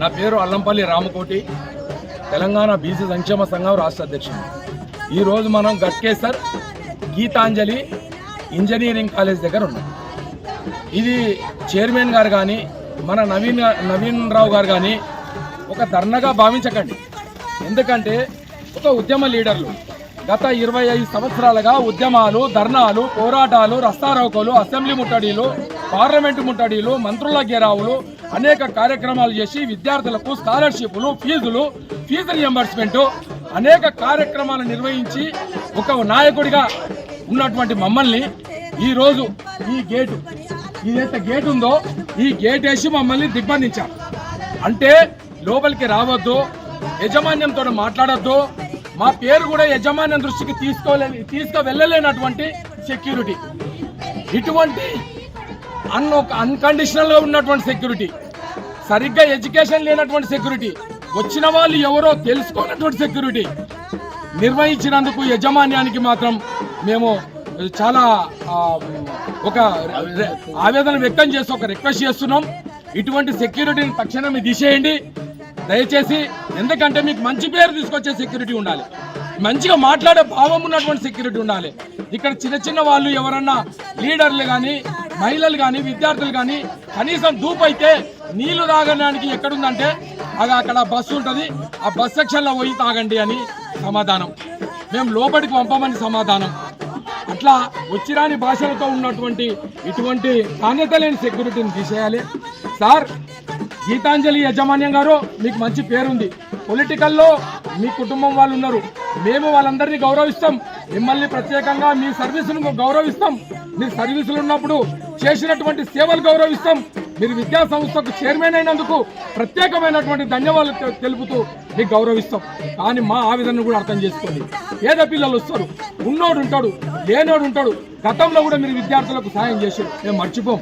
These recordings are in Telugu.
నా పేరు అల్లంపల్లి రామకోటి. తెలంగాణ బీసీ సంక్షేమ సంఘం రాష్ట్ర అధ్యక్షుడు. ఈరోజు మనం గట్కేసర్ గీతాంజలి ఇంజనీరింగ్ కాలేజ్ దగ్గర ఉన్నాం. ఇది చైర్మన్ గారు కానీ మన నవీన్ నవీన్ రావు గారు కానీ ఒక ధర్నగా భావించకండి. ఎందుకంటే ఒక ఉద్యమ లీడర్లు గత ఇరవై ఐదు సంవత్సరాలుగా ఉద్యమాలు ధర్నాలు పోరాటాలు రస్తారోకోలు అసెంబ్లీ ముట్టడీలు పార్లమెంటు ముట్టడీలు మంత్రుల గెరావులు అనేక కార్యక్రమాలు చేసి విద్యార్థులకు స్కాలర్షిప్లు ఫీజులు ఫీజు రియంబర్స్మెంట్ అనేక కార్యక్రమాలు నిర్వహించి ఒక నాయకుడిగా ఉన్నటువంటి మమ్మల్ని ఈరోజు ఈ గేటు ఏదైతే గేట్ ఉందో ఈ గేట్ వేసి మమ్మల్ని దిగ్బంధించారు. అంటే లోపలికి రావద్దు యజమాన్యంతో మాట్లాడద్దు. మా పేరు కూడా యజమాన్యం దృష్టికి తీసుకోలే తీసుకు వెళ్ళలేనటువంటి సెక్యూరిటీ ఇటువంటి అన్ ఒక అన్కండిషనల్గా ఉన్నటువంటి సెక్యూరిటీ సరిగ్గా ఎడ్యుకేషన్ లేనటువంటి సెక్యూరిటీ వచ్చిన వాళ్ళు ఎవరో తెలుసుకున్నటువంటి సెక్యూరిటీ నిర్వహించినందుకు యజమాన్యానికి మాత్రం మేము చాలా ఒక ఆవేదన వ్యక్తం చేసి ఒక రిక్వెస్ట్ చేస్తున్నాం. ఇటువంటి సెక్యూరిటీని తక్షణమే తీసేయండి. దయచేసి ఎందుకంటే మీకు మంచి పేరు తీసుకొచ్చే సెక్యూరిటీ ఉండాలి. మంచిగా మాట్లాడే భావం ఉన్నటువంటి సెక్యూరిటీ ఉండాలి. ఇక్కడ చిన్న చిన్న వాళ్ళు ఎవరన్నా లీడర్లు కానీ మహిళలు కానీ విద్యార్థులు కానీ కనీసం దూపు అయితే నీళ్ళు తాగడానికి ఎక్కడుందంటే అది అక్కడ బస్సు ఉంటుంది. ఆ బస్ సెక్షన్లో పోయి తాగండి అని సమాధానం. మేము లోపలికి పంపమని సమాధానం. అట్లా వచ్చిరాని భాషలతో ఉన్నటువంటి ఇటువంటి నాణ్యత లేని సెక్యూరిటీని తీసేయాలి. సార్ గీతాంజలి యాజమాన్యం గారు మీకు మంచి పేరుంది. పొలిటికల్లో మీ కుటుంబం వాళ్ళు ఉన్నారు. మేము వాళ్ళందరినీ గౌరవిస్తాం. మిమ్మల్ని ప్రత్యేకంగా మీ సర్వీసును గౌరవిస్తాం. మీరు సర్వీసులు ఉన్నప్పుడు చేసినటువంటి సేవలు గౌరవిస్తాం. మీరు విద్యా సంస్థకు చైర్మన్ అయినందుకు ప్రత్యేకమైనటువంటి ధన్యవాదాలు తెలుపుతూ మీకు గౌరవిస్తాం. కానీ మా ఆవేదనను కూడా అర్థం చేసుకోండి. పేద పిల్లలు వస్తారు. ఉన్నోడు ఉంటాడు లేనోడు ఉంటాడు. గతంలో కూడా మీరు విద్యార్థులకు సాయం చేశారు. మేము మర్చిపోం.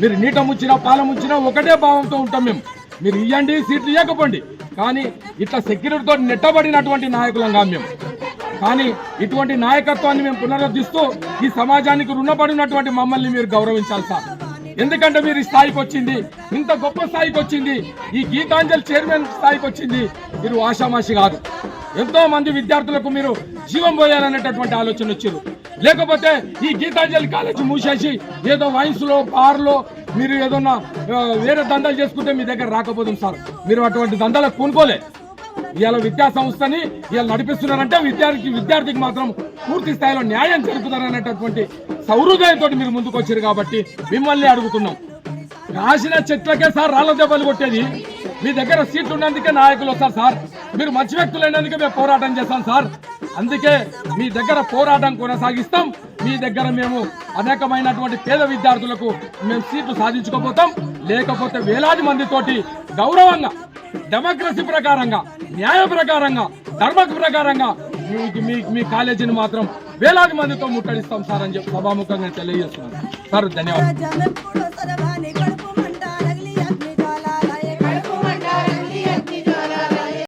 మీరు నీట ముంచినా పాల ముచ్చినా ఒకటే భావంతో ఉంటాం మేము. మీరు ఇవ్వండి సీట్లు ఇవ్వకపోండి కానీ ఇట్లా సెక్యూరిటీతో నెట్టబడినటువంటి నాయకులం మేము. కానీ ఇటువంటి నాయకత్వాన్ని మేము పునరుద్ధరిస్తూ ఈ సమాజానికి రుణపడినటువంటి మమ్మల్ని మీరు గౌరవించాలి సార్. ఎందుకంటే మీరు ఈ స్థాయికి వచ్చింది ఇంత గొప్ప స్థాయికి వచ్చింది ఈ గీతాంజలి చైర్మన్ స్థాయికి వచ్చింది మీరు ఆషామాషి కాదు. ఎంతో మంది విద్యార్థులకు మీరు జీవం పోయాలనేటటువంటి ఆలోచన వచ్చారు లేకపోతే ఈ గీతాంజలి కాలేజీ మూసేసి ఏదో వైన్స్లో బార్లో మీరు ఏదన్నా వేరే దందాలు చేసుకుంటే మీ దగ్గర రాకపోతుంది సార్. మీరు అటువంటి దందాలకు పూనుకోలే. ఇవాళ విద్యా సంస్థని ఇవాళ నడిపిస్తున్నారంటే విద్యార్థికి విద్యార్థికి మాత్రం పూర్తి స్థాయిలో న్యాయం జరుపుతారనేటటువంటి సౌహృదయంతో మీరు ముందుకు వచ్చారు కాబట్టి మిమ్మల్ని అడుగుతున్నాం. రాసిన చెట్లకే సార్ రాళ్ళ దెబ్బలు కొట్టేది. మీ దగ్గర సీట్లు ఉన్నందుకే నాయకులు వస్తారు సార్. మీరు మంచి వ్యక్తులు అయినందుకే మేము పోరాటం చేస్తాం సార్. అందుకే మీ దగ్గర పోరాటం కొనసాగిస్తాం. మీ దగ్గర మేము అనేకమైనటువంటి పేద విద్యార్థులకు మేము సీట్లు సాధించుకోపోతాం లేకపోతే వేలాది మందితోటి గౌరవంగా డెమోక్రసీ ప్రకారంగా న్యాయ ప్రకారంగా ధర్మ ప్రకారంగా మీకు మీ మీ కాలేజీని మాత్రం వేలాది మందితో ముట్టడిస్తాం సార్ అని చెప్పి సభాముఖంగా తెలియజేస్తున్నాను. సార్ ధన్యవాదాలు.